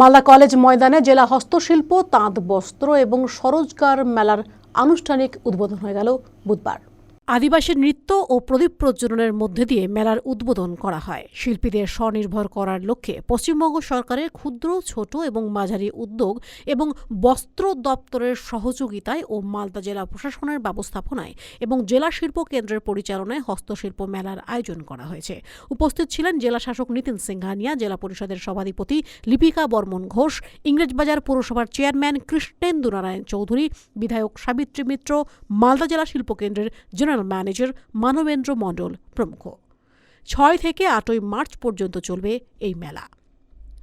Malda college ময়দানে জেলা হস্তশিল্প, তাঁত বস্ত্র এবং সরোজগার মেলার আনুষ্ঠানিক উদ্বোধন হয়ে গেল বুধবার। আদিবাসী নৃত্য ও প্রদীপ প্রজ্বলনের মধ্যে দিয়ে মেলার উদ্বোধন করা হয়। শিল্পীদের স্বনির্ভর করার লক্ষ্যে পশ্চিমবঙ্গ সরকারের ক্ষুদ্র, ছোট এবং মাঝারি উদ্যোগ এবং বস্ত্র দপ্তরের সহযোগিতায় ও মালদা জেলা প্রশাসনের ব্যবস্থাপনায় এবং জেলা শিল্প কেন্দ্রের পরিচালনায় হস্তশিল্প মেলার আয়োজন করা হয়েছে। উপস্থিত ছিলেন জেলা শাসক নিতিন সিংহানিয়া, জেলা পরিষদের সভাধিপতি লিপিকা বর্মন ঘোষ, ইংরেজবাজার পৌরসভার চেয়ারম্যান কৃষ্ণেন্দু নারায়ণ চৌধুরী, বিধায়ক সাবিত্রী মিত্র, মালদা জেলা শিল্প কেন্দ্রের জেনারেল ম্যানেজার মানবেন্দ্র মণ্ডল প্রমুখ। ছয় থেকে আটই মার্চ পর্যন্ত চলবে এই মেলা।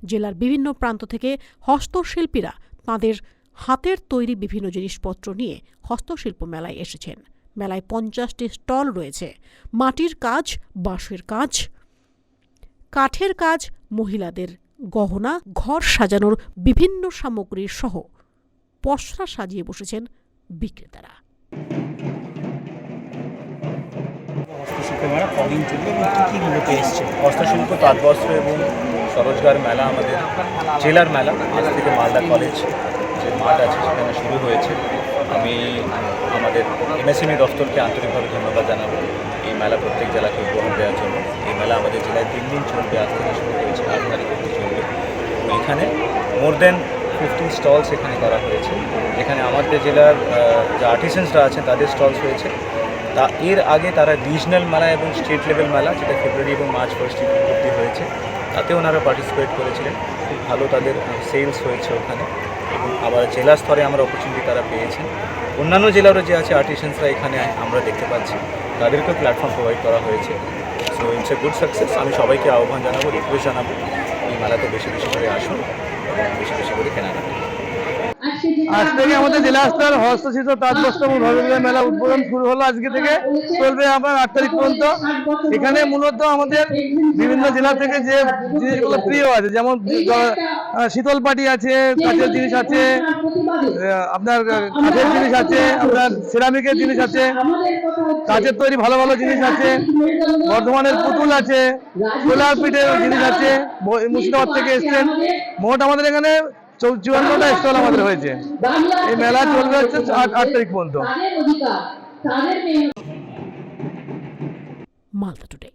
জেলার বিভিন্ন প্রান্ত থেকে হস্তশিল্পীরা তাঁদের হাতের তৈরি বিভিন্ন জিনিসপত্র নিয়ে হস্তশিল্প মেলায় এসেছেন। মেলায় পঞ্চাশটি স্টল রয়েছে। মাটির কাজ, বাঁশের কাজ, কাঠের কাজ, মহিলাদের গহনা, ঘর সাজানোর বিভিন্ন সামগ্রী সহ পসরা সাজিয়ে বসেছেন বিক্রেতারা। কদিন চলবে এবং কী কী মূলত এসছে? হস্তশিল্প, তাঁতবস্ত্র এবং স্বরোজগার মেলা আমাদের জেলার মেলা, আজ থেকে মালদা কলেজ যে মাঠ আছে, সেখানে শুরু হয়েছে। আমি আমাদের এমএসএমই দপ্তরকে আন্তরিকভাবে ধন্যবাদ জানাব। এই মেলা প্রত্যেক জেলাকে উপহার দেওয়ার জন্য। এই মেলা আমাদের জেলায় তিন দিন চলবে, আজ থেকে শুরু হয়েছে, আট তারিখ চলবে। এখানে মোর দেন ফিফটি স্টলস এখানে করা হয়েছে। এখানে আমাদের জেলার যে আর্টিসেন্সরা আছেন, তাদের স্টলস হয়েছে তা এর আগে তারা রিজনাল মেলা এবং স্টেট লেভেল মেলা, যেটা ফেব্রুয়ারি এবং মার্চ ফার্স্ট অব্দি হয়েছে তাতে ওনারা পার্টিসিপেট করেছিলেন। খুব ভালো তাদের সেলস হয়েছে ওখানে এবং আবার জেলা স্তরে আমরা অপরচুনিটি তারা পেয়েছেন। অন্যান্য জেলারও যে আছে আর্টিসেন্সরা এখানে আমরা দেখতে পাচ্ছি। তাদেরকেও প্ল্যাটফর্ম প্রোভাইড করা হয়েছে। So it's a good success আমি সবাইকে আহ্বান জানাব রিকোয়েস্ট জানাব, এই মেলাতে বেশি বেশি করে আসুন এবং বেশি বেশি করে কেনাকাটা করুন। আজ থেকে আমাদের জেলা স্তর হস্তশিল্প তাঁতবস্ত্র এবং ধর্মীয় মেলা উদ্বোধন শুরু হলো আজকে থেকে। চলবে আপনার আট তারিখ পর্যন্ত। এখানে মূলত আমাদের বিভিন্ন জেলা থেকে যে জিনিসগুলো প্রিয় আছে যেমন আহ, শীতল পাটি আছে কাঠের জিনিস আছে আপনার কাঠের জিনিস আছে আপনার সিরামিকের জিনিস আছে কাঠের তৈরি ভালো ভালো জিনিস আছে বর্ধমানের পুতুল আছে সোলার পিঠের জিনিস আছে মুর্শিদাবাদ থেকে এসছেন। মোট আমাদের এখানে চৌ- চুয়ান্নটা স্টল আমাদের হয়েছে। এই মেলা চলবে হচ্ছে আট আট তারিখ পর্যন্ত। মালদা টুডে